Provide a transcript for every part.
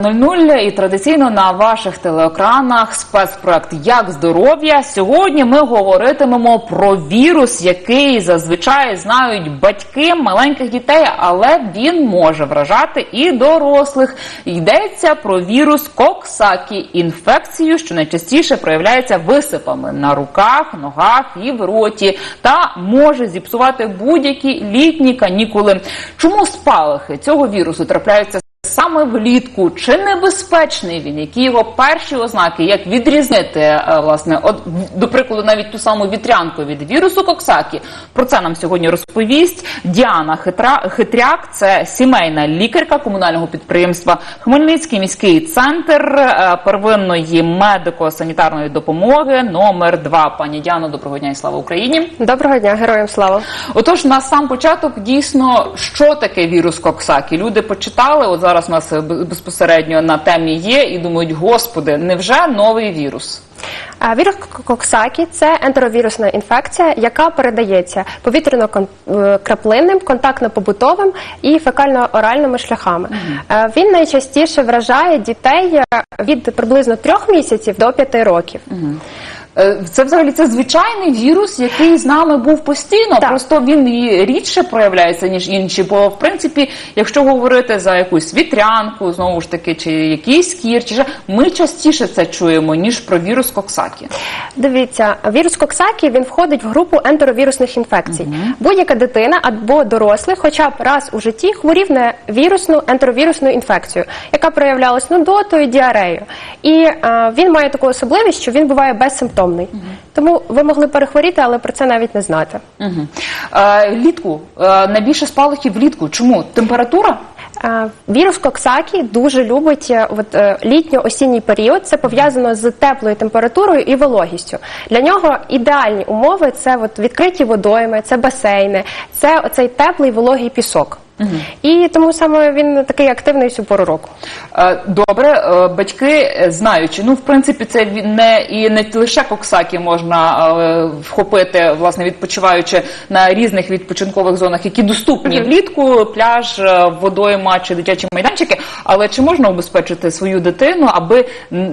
00 і традиційно на ваших телеекранах спецпроект Як здоров'я. Сьогодні ми говоритимемо про вірус, який зазвичай знають батьки маленьких дітей, але він може вражати і дорослих. Йдеться про вірус Коксакі, інфекцію, що найчастіше проявляється висипами на руках, ногах і в роті, та може зіпсувати будь-які літні канікули. Чому спалахи цього вірусу трапляються? Саме влітку чи небезпечний він, які його перші ознаки, як відрізнити е, власне, от до прикладу, навіть ту саму вітрянку від вірусу Коксакі. Про це нам сьогодні розповість Діана Хитра Хитряк, це сімейна лікарка комунального підприємства Хмельницький міський центр е, первинної медико-санітарної допомоги номер 2 Пані Діано, доброго дня і слава Україні. Доброго дня, героям слава. Отож, на сам початок дійсно, що таке вірус Коксакі? Люди почитали. От зараз у нас е, безпосередньо на темі є, і думають, господи, невже новий вірус? Вірус Коксакі це ентеровірусна інфекція, яка передається повітряно-краплинним, контактно-побутовим і фекально-оральними шляхами. Е, Він найчастіше вражає дітей е, від приблизно трьох місяців до п'яти років. Е, Це взагалі це звичайний вірус, який з нами був постійно. Так. Просто він і рідше проявляється ніж інші. Бо в принципі, якщо говорити за якусь вітрянку, знову ж таки, чи якийсь кір, чи ми частіше це чуємо ніж про вірус Коксакі. Дивіться, вірус Коксакі він входить в групу ентеровірусних інфекцій. Будь-яка дитина або дорослий, хоча б раз у житті хворів на вірусну ентеровірусну інфекцію, яка проявлялась нудотою, діареєю. І е, він має таку особливість, що він буває безсимптомний. Тому ви могли перехворіти, але про це навіть не знати. Угу. Е, літку е, найбільше спалахів влітку. Чому температура? Вірус Коксакі дуже любить е, от, е, літньо-осінній період. Це пов'язано з теплою температурою і вологістю. Для нього ідеальні умови це от, відкриті водойми, це басейни, це оцей теплий вологий пісок. І тому саме він такий активний всю пору року. Е, Добре, е, батьки знаючи, ну в принципі, це не і не лише коксаки можна е, вхопити, власне, відпочиваючи на різних відпочинкових зонах, які доступні влітку, пляж, водойма чи дитячі майданчики. Але чи можна убезпечити свою дитину, аби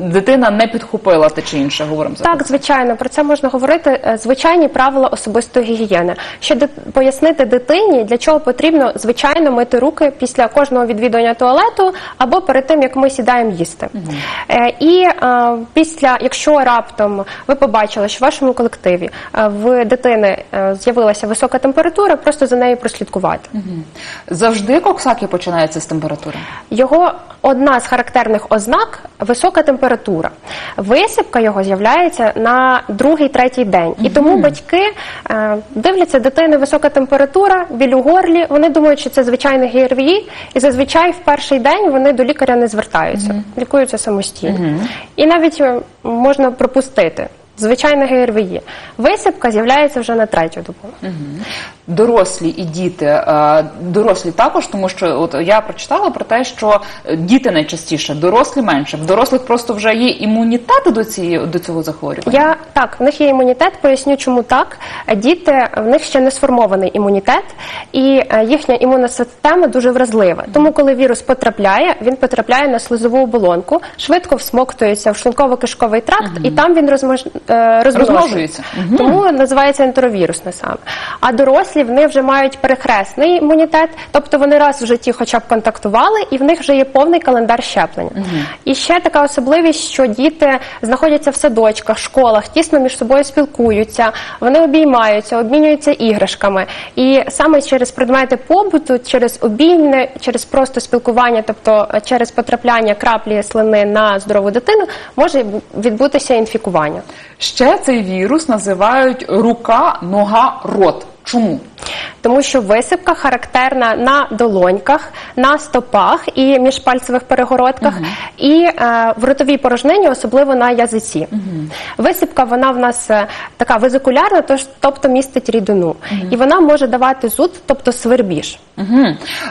дитина не підхопила те чи інше? Говоримо за Так, звичайно, про це можна говорити. Звичайні правила особистої гігієни. Щоб ди- пояснити дитині, для чого потрібно звичайно мити руки після кожного відвідування туалету або перед тим, як ми сідаємо їсти. Е, І е, після, якщо раптом ви побачили, що в вашому колективі е, в дитини е, з'явилася висока температура, просто за нею прослідкувати. завжди коксаки починаються з температури. Його одна з характерних ознак висока температура. Висипка його з'являється на другий, третій день. І тому батьки е, дивляться дитини висока температура, біль у горлі. Вони думають, що це звичайний ГРВІ, і зазвичай в перший день вони до лікаря не звертаються, лікуються самостійно. І навіть е, можна пропустити. Звичайне ГРВІ. Висипка з'являється вже на третю добу. Дорослі і діти, е, дорослі також, тому що от я прочитала про те, що діти найчастіше, дорослі менше. В дорослих просто вже є імунітет до цієї до цього захворювання. Я так, в них є імунітет. Поясню, чому так. Діти в них ще не сформований імунітет, і е, їхня імунна система дуже вразлива. Тому, коли вірус потрапляє, він потрапляє на слизову оболонку, швидко всмоктується в шлунково-кишковий тракт, і там він розмож... е, розмножується. Розмножується. Тому називається ентеровірусне саме. А дорослі в них вже мають перехресний імунітет, тобто вони раз в житті хоча б контактували, і в них вже є повний календар щеплення. І ще така особливість, що діти знаходяться в садочках, школах, тісно між собою спілкуються, вони обіймаються, обмінюються іграшками. І саме через предмети побуту, через обійми, через просто спілкування, тобто е, через потрапляння краплі слини на здорову дитину, може відбутися інфікування. Ще цей вірус називають рука, нога, рот. Чому? Тому що висипка характерна на долоньках, на стопах і міжпальцевих перегородках, і е, в ротовій порожнині, особливо на язиці. Висипка вона в нас е, така визикулярна, тож тобто містить рідину, і вона може давати зуд, тобто свербіж. Угу.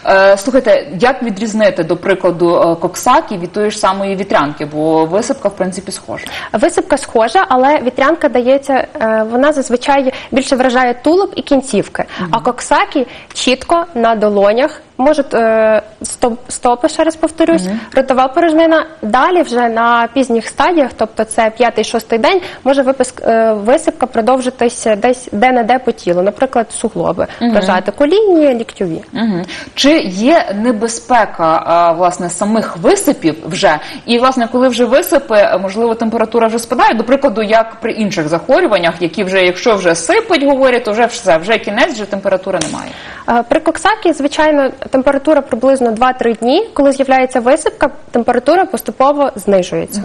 Е, слухайте, як відрізнити, до прикладу, е, коксаки від тої ж самої вітрянки, бо висипка, в принципі, схожа. Висипка схожа, але вітрянка дається, е, вона зазвичай більше вражає тулуб і кінцівки. А коксакі чітко на долонях Можуть е, стоп, стопи, ще раз повторюсь, ротова порожнина. Далі вже на пізніх стадіях, тобто це п'ятий-шостий день, може виписк, е, висипка продовжитися десь де-не-де по тілу, наприклад, суглоби, вражати колінні, ліктьові. Угу. Чи є небезпека а, власне самих висипів вже? І власне, коли вже висипи, можливо, температура вже спадає, до прикладу, як при інших захворюваннях, які вже, якщо вже сипать, говорять, то вже все, вже кінець, вже температури немає. Е, При коксакі, звичайно, температура приблизно 2-3 дні. Коли з'являється висипка, температура поступово знижується.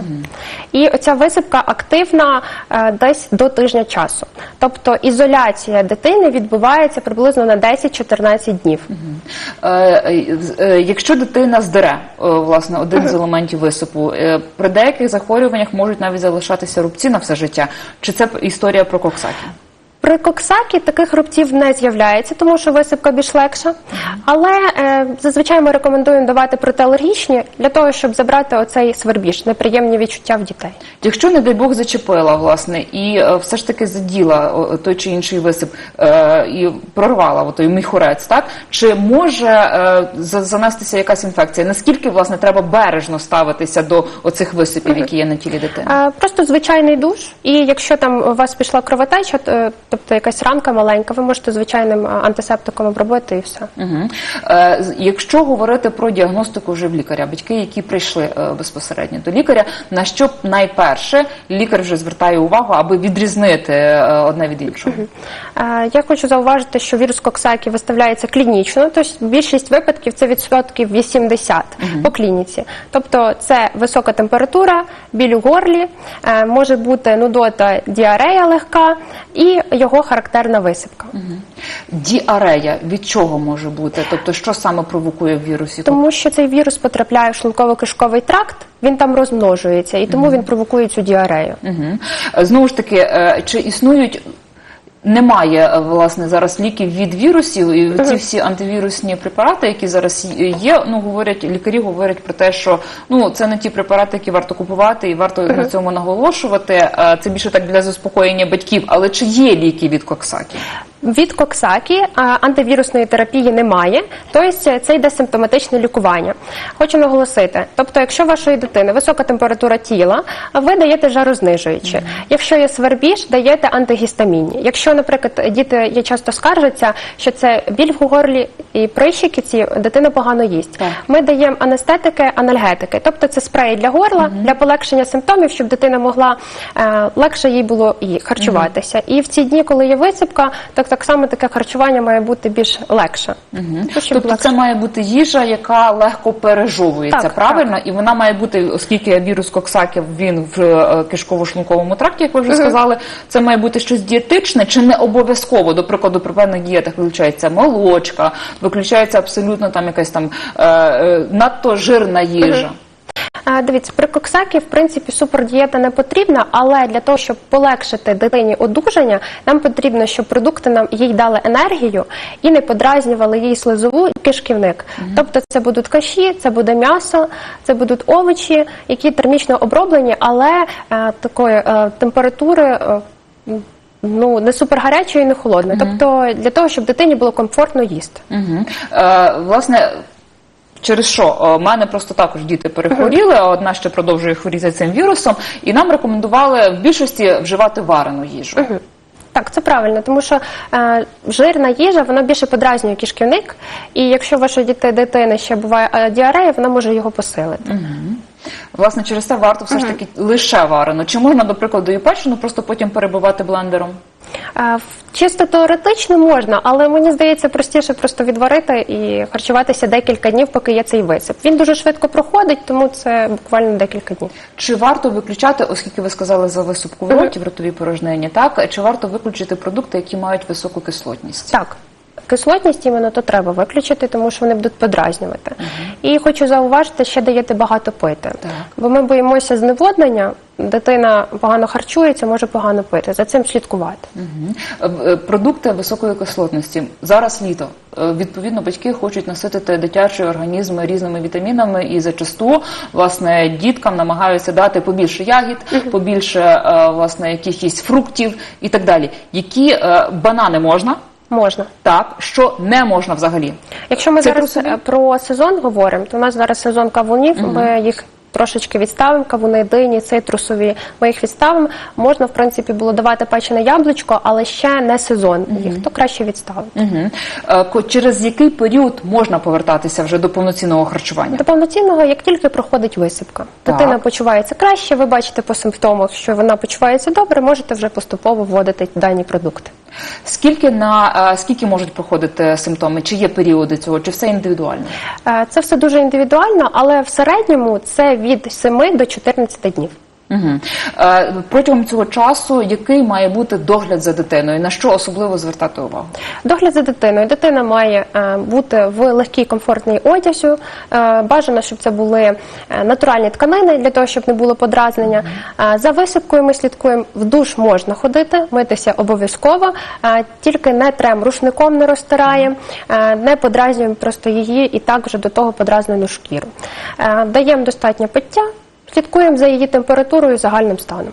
І оця висипка активна е, десь до тижня часу. Тобто ізоляція дитини відбувається приблизно на 10-14 днів. Е, е, Якщо дитина здере власне один з елементів висипу, при деяких захворюваннях можуть навіть залишатися рубці на все життя. Чи це історія про коксакі? При коксакі таких рубців не з'являється, тому що висипка більш легша. Але е, зазвичай ми рекомендуємо давати протиалергічні для того, щоб забрати оцей свербіж, неприємні відчуття в дітей. Якщо, не дай Бог, зачепила власне і е, все ж таки заділа о, той чи інший висип е, і прорвала о, той міхурець, так чи може е, за- занестися якась інфекція? Наскільки власне треба бережно ставитися до оцих висипів, які є на тілі дитини? Е, Просто звичайний душ, і якщо там у вас пішла кровотеча, то, тобто якась ранка маленька, ви можете звичайним е, антисептиком обробити і все. Угу. Е, якщо говорити про діагностику вже в лікаря, батьки, які прийшли е, безпосередньо до лікаря, на що найперше лікар вже звертає увагу, аби відрізнити е, одне від іншого? Е, Я хочу зауважити, що вірус Коксакі виставляється клінічно, тобто більшість випадків це відсотків 80 по клініці. Тобто це висока температура, біль у горлі, е, може бути нудота, діарея легка і його характерна висипка. Діарея від чого може бути? Тобто, що саме провокує в вірусі? Тому що цей вірус потрапляє в шлунково-кишковий тракт, він там розмножується, і тому він провокує цю діарею. Угу. Знову ж таки, е, чи існують. Немає е, власне зараз ліків від вірусів, і ці всі антивірусні препарати, які зараз є. Ну говорять, лікарі говорять про те, що ну це не ті препарати, які варто купувати, і варто на цьому наголошувати. Е, Це більше так для заспокоєння батьків. Але чи є ліки від коксакі? Від Коксакі антивірусної терапії немає, тобто це йде симптоматичне лікування. Хочу наголосити, тобто, якщо у вашої дитини висока температура тіла, ви даєте жарознижуючі. Якщо є свербіж, даєте антигістамінні. Якщо, наприклад, діти є часто скаржаться, що це біль в горлі і прищики, ці дитина погано їсть. Так. Ми даємо анестетики, анальгетики, тобто це спреї для горла для полегшення симптомів, щоб дитина могла е, легше їй було і харчуватися. І в ці дні, коли є висипка, так так само таке харчування має бути більш легше. Щоб Тобто легше. це має бути їжа, яка легко пережовується, Так, правильно? І вона має бути, оскільки вірус Коксакі він в е, кишково-шлунковому тракті, як ви вже сказали, це має бути щось дієтичне чи не обов'язково. До прикладу, при певних дієтах виключається молочка, виключається абсолютно там якась там е, е, надто жирна їжа. Дивіться, при коксакі, в принципі, супердієта не потрібна, але для того, щоб полегшити дитині одужання, нам потрібно, щоб продукти нам їй дали енергію і не подразнювали їй слизову і кишківник. Тобто, це будуть каші, це буде м'ясо, це будуть овочі, які термічно оброблені, але е, такої е, температури. е, Ну, не супергарячої, не холодної. Тобто для того, щоб дитині було комфортно їсти. Угу. Е, власне, через що? У мене просто також діти перехворіли, а одна ще продовжує хворіти цим вірусом, і нам рекомендували в більшості вживати варену їжу. Так, це правильно, тому що е, жирна їжа вона більше подразнює кишківник, і якщо вашої дитини ще буває е, діарея, вона може його посилити. Власне, через це варто все ж таки лише варену. Чи можна, до прикладу, і печену просто потім перебивати блендером? Е, чисто теоретично можна, але мені здається простіше просто відварити і харчуватися декілька днів, поки є цей висип. Він дуже швидко проходить, тому це буквально декілька днів. Чи варто виключати, оскільки ви сказали за висипку в роті в ротовій порожнині, так? Чи варто виключити продукти, які мають високу кислотність? Так. Кислотність іменно то треба виключити, тому що вони будуть подразнювати. І хочу зауважити, ще даєте багато пити. Бо ми боїмося зневоднення, дитина погано харчується, може погано пити. За цим слідкувати. Е, Продукти високої кислотності. Зараз літо. Е, Відповідно, батьки хочуть наситити дитячий організм різними вітамінами, і зачасту власне діткам намагаються дати побільше ягід, побільше власне якихось фруктів і так далі. Які банани можна? Можна. Так, що не можна взагалі? Якщо ми зараз Цитрусові? е, про сезон говоримо, то у нас зараз сезон кавунів. Ми їх трошечки відставимо. Кавуни, дині, цитрусові. Ми їх відставимо. Можна, в принципі, було давати печене яблучко, але ще не сезон. Їх то краще відставити. Угу. Через який період можна повертатися вже до повноцінного харчування? До повноцінного, як тільки проходить висипка, Так. дитина почувається краще. Ви бачите по симптомах, що вона почувається добре. Можете вже поступово вводити дані продукти. Скільки на е, скільки можуть проходити симптоми? Чи є періоди цього, чи все індивідуально? Е, Це все дуже індивідуально, але в середньому це від 7 до 14 днів. Угу. Е, протягом цього часу який має бути догляд за дитиною? На що особливо звертати увагу? Догляд за дитиною. Дитина має е, бути в легкій комфортній одязі. Е, бажано, щоб це були е, натуральні тканини для того, щоб не було подразнення. Е, за висипкою ми слідкуємо. В душ можна ходити, митися обов'язково, е, тільки не трем рушником не розтираємо, е, не подразнюємо просто її і так вже до того подразнену шкіру. Е, даємо достатньо пиття. Слідкуємо за її температурою і загальним станом.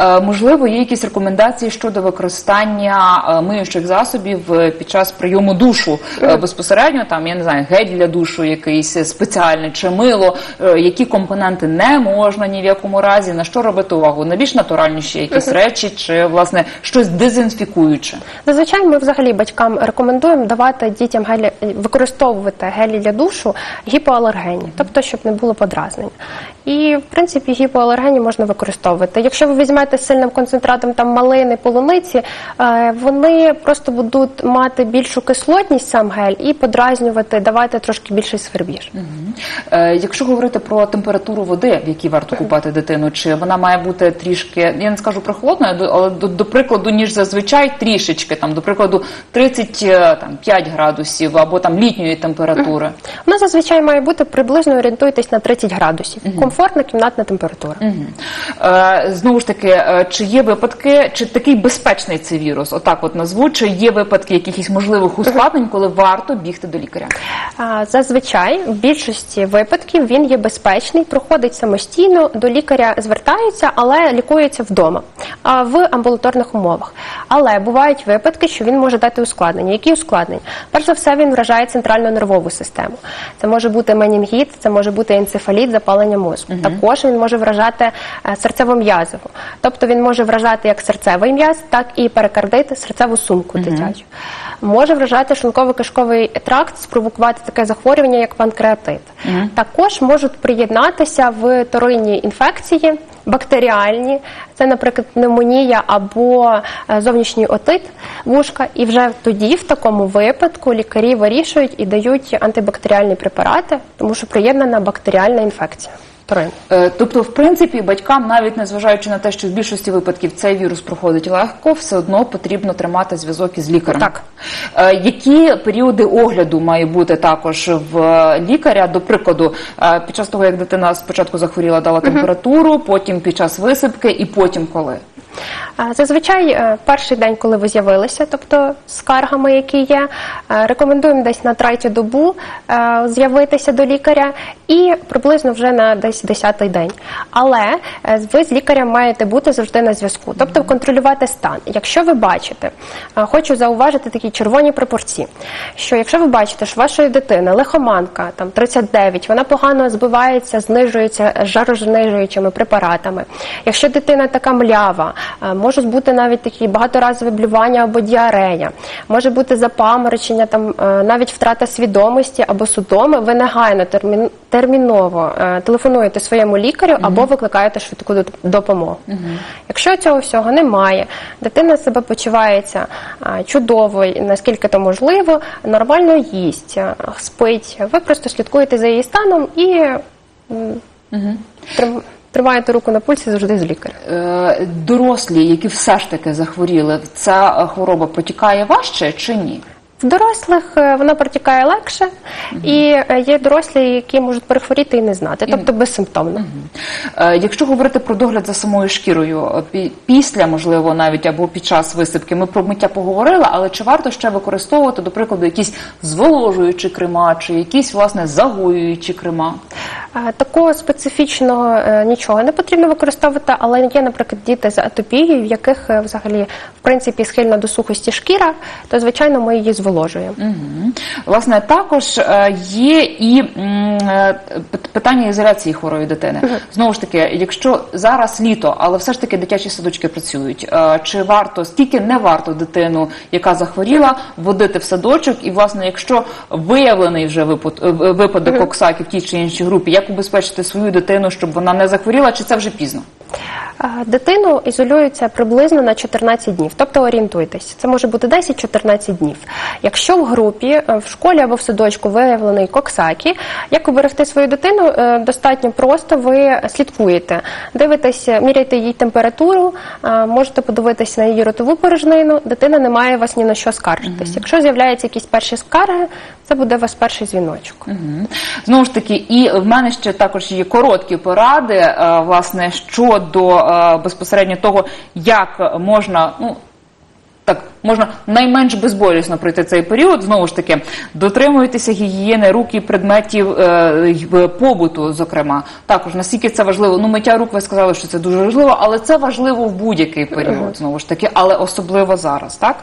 Е, можливо, є якісь рекомендації щодо використання е, миючих засобів е, під час прийому душу Е, безпосередньо. Там я не знаю, гель для душу, якийсь спеціальний чи мило, е, які компоненти не можна ні в якому разі, на що робити увагу? На більш натуральніші якісь речі, чи власне щось дезінфікуюче? Зазвичай ми взагалі батькам рекомендуємо давати дітям гелі, використовувати гелі для душу гіпоалергенні, тобто щоб не було подразнення. І в принципі гіпоалергені можна використовувати. Якщо ви візьмете з сильним концентратом там малини, полуниці, е, вони просто будуть мати більшу кислотність сам гель і подразнювати, давати трошки більший свербіж. Е, Якщо говорити про температуру води, в якій варто купати дитину, чи вона має бути трішки, я не скажу прохолодною, до- але до, до прикладу, ніж зазвичай трішечки, там до прикладу 35 градусів або там літньої температури. Вона зазвичай має бути приблизно орієнтуйтесь на 30 градусів. Комфортна кімнатна температура. Мгм. Е, Знову ж таки, е, чи є випадки, чи такий безпечний цей вірус? Отак, от назву, чи є випадки якихось можливих ускладнень, коли варто бігти до лікаря? Зазвичай в більшості випадків він є безпечний, проходить самостійно, до лікаря звертаються, але лікується вдома в амбулаторних умовах. Але бувають випадки, що він може дати ускладнення. Які ускладнення? Перш за все, він вражає центральну нервову систему. Це може бути менінгіт, це може бути енцефаліт, запалення мозку. Також він може вражати е, серцево-м'язову. Тобто він може вражати як серцевий м'яз, так і перикардит, серцеву сумку дитячу. Може вражати шлунково-кишковий тракт, спровокувати таке захворювання, як панкреатит. Також можуть приєднатися в торинні інфекції. Бактеріальні, це, наприклад, пневмонія або е, зовнішній отит вушка, і вже тоді, в такому випадку, лікарі вирішують і дають антибактеріальні препарати, тому що приєднана бактеріальна інфекція. Торин. Е, Тобто, в принципі, батькам, навіть незважаючи на те, що в більшості випадків цей вірус проходить легко, все одно потрібно тримати зв'язок із лікарем. Так. Е, Які періоди огляду має бути також в лікаря? До прикладу, е, під час того, як дитина спочатку захворіла, дала температуру, потім під час висипки, і потім коли? Зазвичай е, перший день, коли ви з'явилися, тобто скаргами, які є, е, рекомендуємо десь на третю добу е, з'явитися до лікаря і приблизно вже на десь 10-й день. Але ви з лікарем маєте бути завжди на зв'язку, тобто контролювати стан. Якщо ви бачите, хочу зауважити такі червоні пропорції, що якщо ви бачите, що вашої дитини лихоманка там 39, вона погано збивається, знижується жарознижуючими препаратами. Якщо дитина така млява, можуть бути навіть такі багаторазові блювання або діарея, може бути запаморочення, там е, навіть втрата свідомості або судоми. Ви негайно термін- терміново е, телефонуєте своєму лікарю або викликаєте швидку допомогу. Якщо цього всього немає, дитина себе почувається е, чудово, наскільки то можливо, нормально їсть, е, спить. Ви просто слідкуєте за її станом і трим- тримаєте руку на пульсі завжди з лікарем. Е, Дорослі, які все ж таки захворіли, ця хвороба протікає важче чи ні? В дорослих е, вона протікає легше, і е, є дорослі, які можуть перехворіти і не знати, тобто безсимптомно. Е, Якщо говорити про догляд за самою шкірою, пі- після, можливо, навіть або під час висипки, ми про миття поговорили, але чи варто ще використовувати, до прикладу, якісь зволожуючі крема, чи якісь власне загоюючі крема? Такого специфічного е, нічого не потрібно використовувати, але є, наприклад, діти з атопією, в яких е, взагалі в принципі схильна до сухості шкіра, то звичайно ми її зволожуємо. Мгм. Власне, також е, є і питання ізоляції хворої дитини. Знову ж таки, якщо зараз літо, але все ж таки дитячі садочки працюють, чи варто стільки не варто дитину, яка захворіла, водити в садочок? І власне, якщо виявлений вже випадок Оксаки в тій чи іншій групі, як убезпечити свою дитину, щоб вона не захворіла, чи це вже пізно? Дитину ізолюється приблизно на 14 днів, тобто орієнтуйтесь, це може бути 10-14 днів. Якщо в групі, е, в школі або в садочку виявлений коксакі, як уберегти свою дитину, е, достатньо просто ви слідкуєте, дивитеся, міряєте їй температуру, е, можете подивитися на її ротову порожнину, дитина не має вас ні на що скаржитись. Якщо з'являються якісь перші скарги, це буде у вас перший дзвіночок. Мгм. Знову ж таки, і в мене ще також є короткі поради, е, власне, щодо е, безпосередньо того, як можна, ну. Так, можна найменш безболісно пройти цей період. Знову ж таки, дотримуйтеся гігієни рук і предметів е, побуту, зокрема. Також наскільки це важливо. Ну, миття рук ви сказали, що це дуже важливо, але це важливо в будь-який період, знову ж таки, але особливо зараз, так?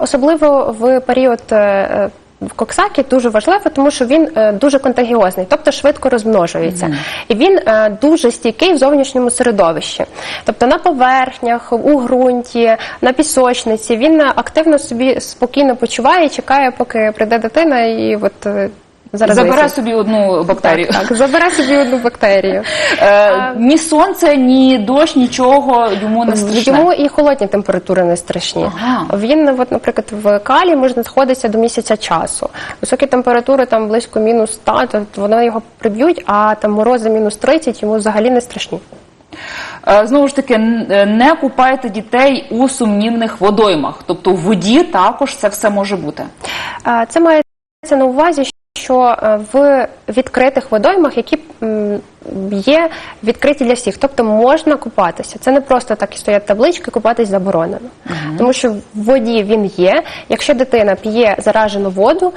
Особливо в період е, в коксакі дуже важливо, тому що він е, дуже контагіозний, тобто швидко розмножується. І він е, дуже стійкий в зовнішньому середовищі. Тобто на поверхнях, у ґрунті, на пісочниці він е, активно собі спокійно почуває і чекає, поки прийде дитина і от зараз Забере собі одну бактерію. Так, так, забере собі одну бактерію. Е, ні сонце, ні дощ, нічого йому не страшне. Йому і холодні температури не страшні. Ага. Він, от, наприклад, в калі може знаходитися до місяця часу. Високі температури там близько мінус 100, то вони його приб'ють, а там морози мінус 30 йому взагалі не страшні. Е, Знову ж таки, е, не купайте дітей у сумнівних водоймах. Тобто в воді також це все може бути. Це мається на увазі, що е, в відкритих водоймах, які є відкриті для всіх, тобто можна купатися. Це не просто так і стоять таблички, купатись заборонено. Тому що в воді він є. Якщо дитина п'є заражену воду,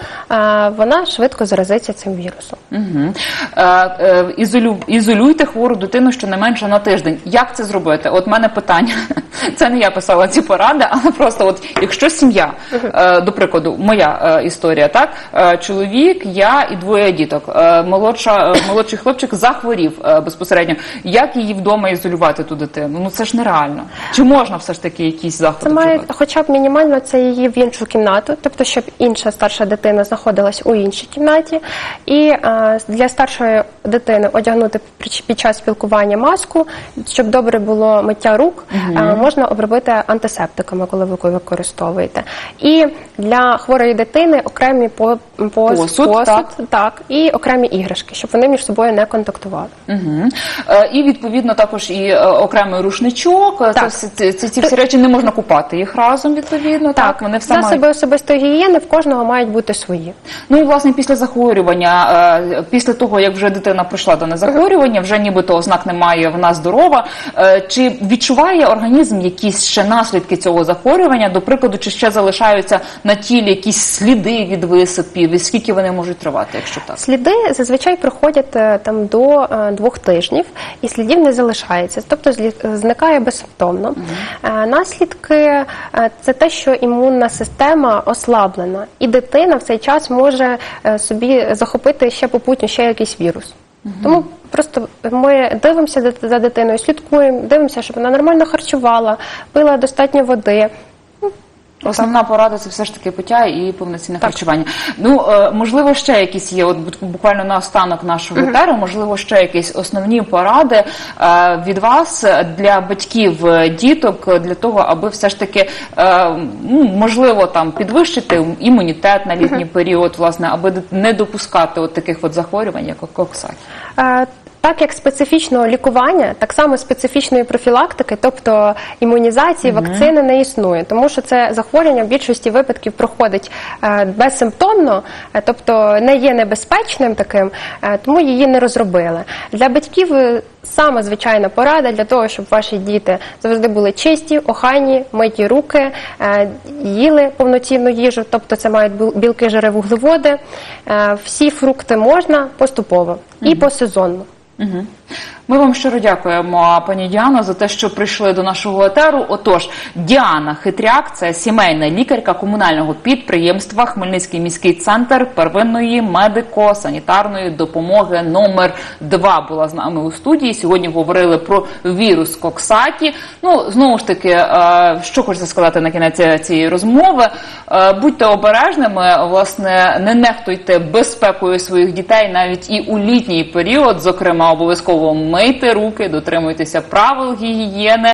вона швидко заразиться цим вірусом. Угу. Е, е, ізолю, ізолюйте хвору дитину щонайменше на тиждень. Як це зробити? От мене питання. Це не я писала ці поради, але просто от якщо сім'я, е, до прикладу, моя е, історія, так е, чоловік, я і двоє діток. Е, молодша, е, молодший хлопчик захворів е, безпосередньо. Як її вдома ізолювати ту дитину? Ну це ж нереально. Чи можна все ж таки якісь заходи Це має вживати? хоча б мінімально це її в іншу кімнату, тобто щоб інша старша дитина знаходилась у іншій кімнаті, і е, для старшої дитини одягнути під- час спілкування маску, щоб добре було миття рук, е, можна обробити антисептиками, коли ви використовуєте. І для хворої дитини окремі по, по- Посуд, так. так, і окремі іграшки, щоб вони між собою не контактували. Угу. І відповідно також і е, окремий рушничок. Е, Це Так. всі- ці, ці, ці всі речі не можна купати їх разом. Відповідно, так, вони все засоби мають. особистої гігієни в кожного мають бути свої. Ну і власне після захворювання, після того як вже дитина пройшла дане захворювання, вже нібито ознак немає, вона здорова. Чи відчуває організм якісь ще наслідки цього захворювання? До прикладу, чи ще залишаються на тілі якісь сліди від висипів, і скільки вони можуть тривати, якщо так? Сліди зазвичай проходять там до двох тижнів, і слідів не залишається, тобто злі- зникає безсимптомно. Е, Наслідки е, це те, що імунна система ослаблена, і дитина в цей час може е, собі захопити ще попутньо ще якийсь вірус. Тому просто ми дивимося за дитиною, слідкуємо, дивимося, щоб вона нормально харчувала, пила достатньо води. Основна порада це все ж таки пиття і повноцінне харчування. Ну е, можливо, ще якісь є. От буквально на останок нашого етеру, можливо, ще якісь основні поради е, від вас для батьків е, діток для того, аби все ж таки ну, можливо там підвищити імунітет на літній період, власне, аби не допускати от таких от захворювань, як коксакі. Так як специфічного лікування, так само специфічної профілактики, тобто імунізації, вакцини не існує, тому що це захворювання в більшості випадків проходить е, безсимптомно, е, тобто не є небезпечним таким, е, тому її не розробили. Для батьків саме звичайна порада для того, щоб ваші діти завжди були чисті, охайні, миті руки, їли повноцінну їжу, тобто це мають білки, жири, вуглеводи. Всі фрукти можна поступово і посезонно. Mm-hmm. Ми вам щиро дякуємо, пані Діано, за те, що прийшли до нашого етеру. Отож, Діана Хитряк, це сімейна лікарка комунального підприємства Хмельницький міський центр первинної медико-санітарної допомоги номер 2 була з нами у студії. Сьогодні говорили про вірус Коксаті. Ну знову ж таки, е, що хочеться сказати на кінець цієї розмови. Е, Будьте обережними, власне, не нехтуйте безпекою своїх дітей навіть і у літній період. Зокрема, обов'язково мийте руки, дотримуйтеся правил гігієни.